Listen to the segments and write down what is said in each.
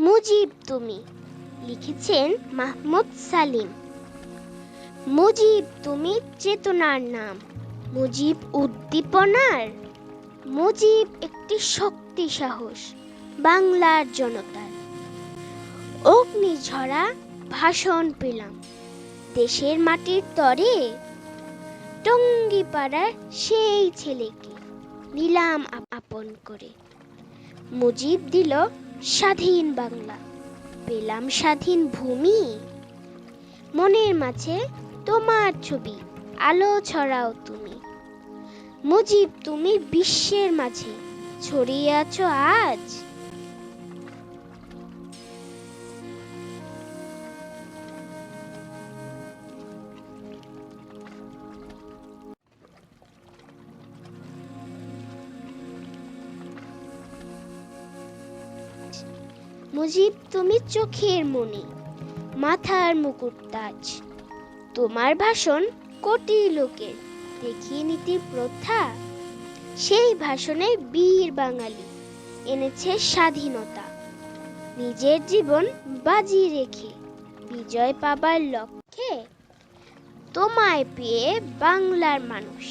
মুজিব তুমি। লিখেছেন মাহমুদ সালিম। মুজিব তুমি চেতনার নাম। মুজিব উদ্দীপনার। মুজিব একটি শক্তি সাহস, বাংলার জনতার। অগ্নিঝরা ভাষণ পেলাম। দেশের মাটির তরে। টঙ্গি পাড়ার সেই ছেলেকে নিলাম আপন করে। মুজিব দিল স্বাধীন বাংলা। পেলাম স্বাধীন ভূমি। মনের মাঝে তোমার ছবি, আলো ছড়াও তুমি। মুজিব, তুমি বিশ্বের মাঝে, ছড়িয়ে আছো আজ। মুজিব, তুমি চোখের মনি মাথার মুকুট তাজ। তোমার ভাষণ কোটি লোকের, দেখিয়ে নীতির প্রথা। সেই ভাষণে বীর বাঙালি এনেছে স্বাধীনতা। নিজের জীবন বাজি রেখে বিজয় পাবার লক্ষ্যে তোমায় পেয়ে বাংলার মানুষ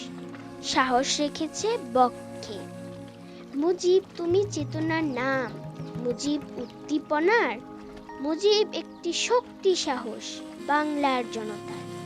সাহস রেখেছে বক্ষে। মুজিব, তুমি চেতনার নাম মুজিব উদ্দীপনার মুজিব একটি শক্তি সাহস বাংলার জনতার।